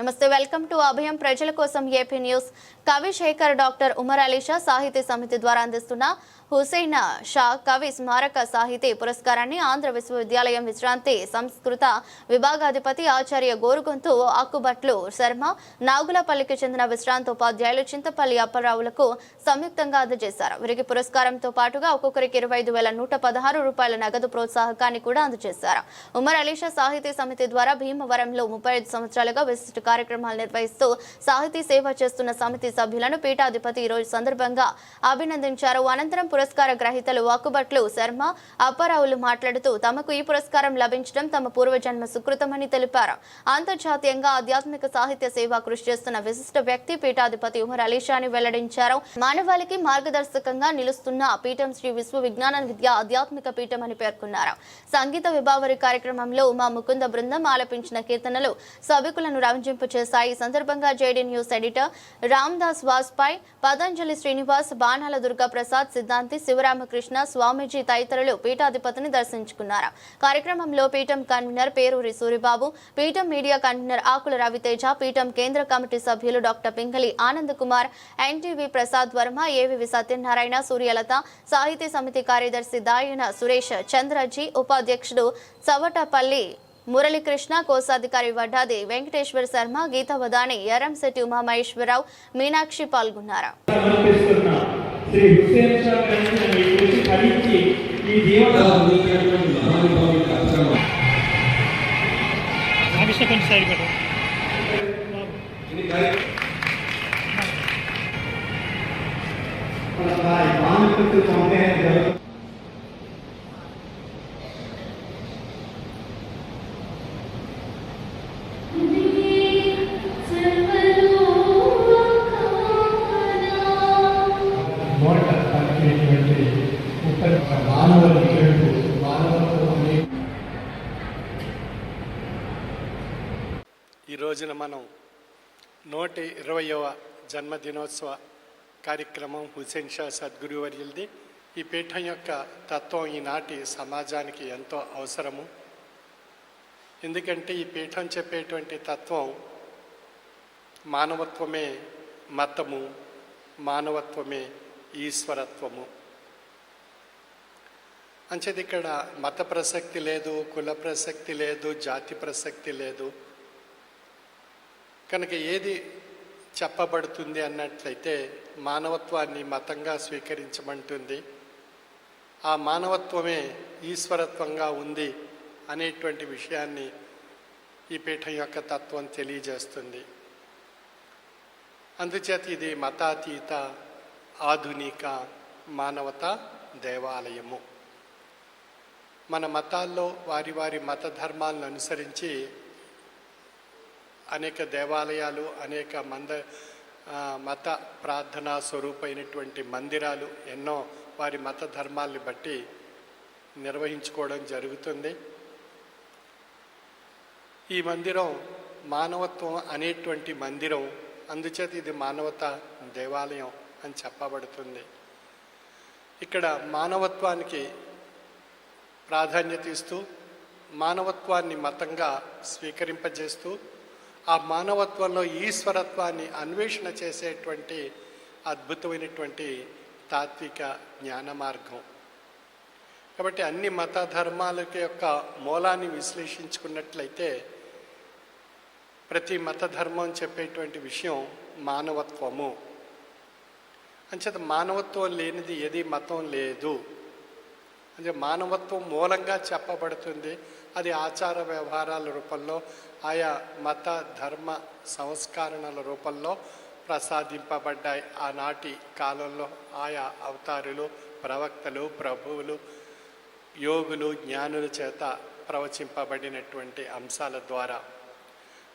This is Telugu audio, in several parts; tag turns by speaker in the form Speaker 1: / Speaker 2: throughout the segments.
Speaker 1: నమస్తే వెల్కమ్ టు అభయం ప్రజల కోసం ఏపీ న్యూస్. కవి శేఖర్ డాక్టర్ ఉమర్ అలీషా సాహితీ సమితి ద్వారా అందిస్తున్న హుసేన్ షా కవి స్మారక సాహితీ పురస్కారాన్ని ఆంధ్ర విశ్వవిద్యాలయం విశ్రాంతి సంస్కృత విభాగాధిపతి ఆచార్య గోరుగొంతు ఆకుబట్లు శర్మ నాగులపల్లికి చెందిన విశ్రాంత ఉపాధ్యాయులు చింతపల్లి అప్పారావులకు సంయుక్తంగా అందజేశారు. వీరికి పురస్కారంతో పాటుగా ఒక్కొక్కరికి ఇరవై ఐదు వేల నూట పదహారు రూపాయల నగదు ప్రోత్సాహకాన్ని కూడా అందజేశారు. ఉమర్ అలీషా సాహితీ సమితి ద్వారా భీమవరంలో ముప్పై ఐదు సంవత్సరాలుగా విశిష్ట కార్యక్రమాలు నిర్వహిస్తూ సాహితీ సేవ చేస్తున్న సమితి సభ్యులను పీఠాధిపతి ఈ రోజు సందర్భంగా అభినందించారు. అనంతరం పురస్కార గ్రహీతలు వాకుబట్లు శర్మ అప్పారావులు మాట్లాడుతూ తమకు ఈ పురస్కారం లభించడం తమ పూర్వజన్మ సుకృతమని తెలిపారు. అంతర్జాతీయంగా ఆధ్యాత్మిక సాహిత్య సేవ కృషి చేస్తున్న విశిష్ట వ్యక్తి పీఠాధిపతి ఉమర్ అలీషాని వెల్లడించారు. మానవాళికి మార్గదర్శకంగా నిలుస్తున్న పీఠం శ్రీ విశ్వ విజ్ఞాన విద్య ఆధ్యాత్మిక పీఠం అని పేర్కొన్నారు. సంగీత విభావరి కార్యక్రమంలో ఉమా ముకుంద బృందం ఆలపించిన కీర్తనలు సభికులను రంజింపు చేశాయి. ఈ సందర్భంగా JD news editor Ramdas Vajpayee Patanjali Srinivas Banala Durga Prasad సిద్ధాంతి శివరామకృష్ణ స్వామీజీ తదితరులు పీఠాధిపతిని దర్శించుకున్నారు. కార్యక్రమంలో పీఠం కన్వీనర్ పేరూరి సూరిబాబు పీఠం మీడియా కన్వీనర్ ఆకుల రవితేజ పీఠం కేంద్ర కమిటీ సభ్యులు doctor Pingali Anand Kumar NTV Prasad Varma AVV Satyanarayana Suryalatha సాహితీ సమితి కార్యదర్శి దాయన సురేష్ చంద్రజీ ఉపాధ్యక్షుడు చవటపల్లి మురళీకృష్ణ కోశాధికారి వడ్డాది వెంకటేశ్వర శర్మ గీతావదాని ఎర్రంశెట్టి ఉమామహేశ్వరరావు మీనాక్షి పాల్గొన్నారు.
Speaker 2: శ్రీ హుస్సేన్ షా గారిని మీ కృషి ఫలించి ఈ జీవన
Speaker 3: రామకృష్ణ కొంచెం సైడ్ పెట్టు
Speaker 2: నోట
Speaker 4: రోజున మనం నూట ఇరవయవ జన్మదినోత్సవ కార్యక్రమం హుసేన్ షా సద్గురువర్యులది. ఈ పీఠం యొక్క తత్వం ఈనాటి సమాజానికి ఎంతో అవసరము. ఎందుకంటే ఈ పీఠం చెప్పేటువంటి తత్వం మానవత్వమే మతము మానవత్వమే ఈశ్వరత్వము. అంచేది ఇక్కడ మత ప్రసక్తి లేదు కుల ప్రసక్తి లేదు జాతి ప్రసక్తి లేదు. కనుక ఏది చెప్పబడుతుంది అన్నట్లయితే మానవత్వాన్ని మతంగా స్వీకరించమంటుంది. ఆ మానవత్వమే ఈశ్వరత్వంగా ఉంది అనేటువంటి విషయాన్ని ఈ పీఠం యొక్క తత్వం తెలియజేస్తుంది. అందుచేత ఇది మతాతీత ఆధునిక మానవత దేవాలయము. మన మతాల్లో వారి వారి మత ధర్మాలను అనుసరించి అనేక దేవాలయాలు అనేక మంద మత ప్రార్థనా స్వరూపైనటువంటి మందిరాలు ఎన్నో వారి మత ధర్మాల్ని బట్టి నిర్వహించుకోవడం జరుగుతుంది. ఈ మందిరం మానవత్వం అనేటువంటి మందిరం అందుచేత ఇది మానవత దేవాలయం అని చెప్పబడుతుంది. ఇక్కడ మానవత్వానికి ప్రాధాన్యత ఇస్తూ మానవత్వాన్ని మతంగా స్వీకరింపజేస్తూ ఆ మానవత్వంలో ఈశ్వరత్వాన్ని అన్వేషణ చేసేటువంటి అద్భుతమైనటువంటి తాత్విక జ్ఞాన మార్గం కాబట్టి అన్ని మత ధర్మాల యొక్క మూలాన్ని విశ్లేషించుకున్నట్లయితే ప్రతి మత ధర్మం చెప్పేటువంటి విషయం మానవత్వము. అంచేత మానవత్వం లేనిది ఏది మతం లేదు. అంటే మానవత్వం మూలంగా చెప్పబడుతుంది. అది ఆచార వ్యవహారాల రూపంలో ఆయా మత ధర్మ సంస్కరణల రూపంలో ప్రసాదింపబడ్డాయి. ఆనాటి కాలంలో ఆయా అవతారులు ప్రవక్తలు ప్రభువులు యోగులు జ్ఞానుల చేత ప్రవచింపబడినటువంటి అంశాల ద్వారా.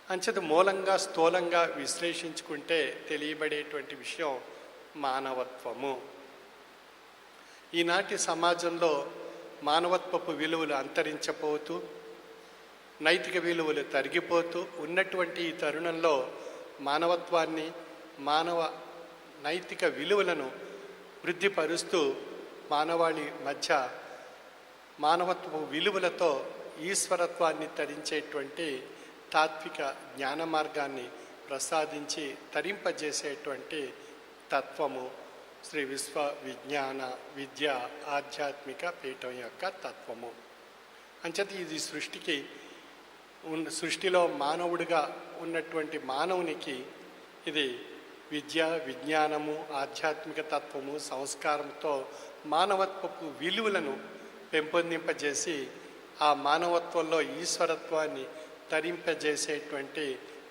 Speaker 4: అంచేత మూలంగా స్థూలంగా విశ్లేషించుకుంటే తెలియబడేటువంటి విషయం మానవత్వము. ఈనాటి సమాజంలో మానవత్వపు విలువలు అంతరించపోతూ నైతిక విలువలు తరిగిపోతూ ఉన్నటువంటి ఈ తరుణంలో మానవత్వాన్ని మానవ నైతిక విలువలను వృద్ధిపరుస్తూ మానవాళి మధ్య మానవత్వ విలువలతో ఈశ్వరత్వాన్ని తరించేటువంటి తాత్విక జ్ఞాన మార్గాన్ని ప్రసాదించి తరింపజేసేటువంటి తత్వము. శ్రీ విశ్వ విజ్ఞాన విద్య ఆధ్యాత్మిక పీఠం యొక్క తత్వము అంచేత ఇది సృష్టికి ఉన్న సృష్టిలో మానవుడిగా ఉన్నటువంటి మానవునికి ఇది విద్య విజ్ఞానము ఆధ్యాత్మిక తత్వము సంస్కారంతో మానవత్వపు విలువలను పెంపొందింపజేసి ఆ మానవత్వంలో ఈశ్వరత్వాన్ని తరింపజేసేటువంటి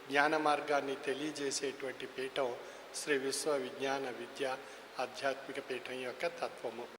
Speaker 4: జ్ఞాన మార్గాన్ని తెలియజేసేటువంటి పీఠం శ్రీ విశ్వ విజ్ఞాన విద్య ఆధ్యాత్మిక పీఠం యొక్క తత్వము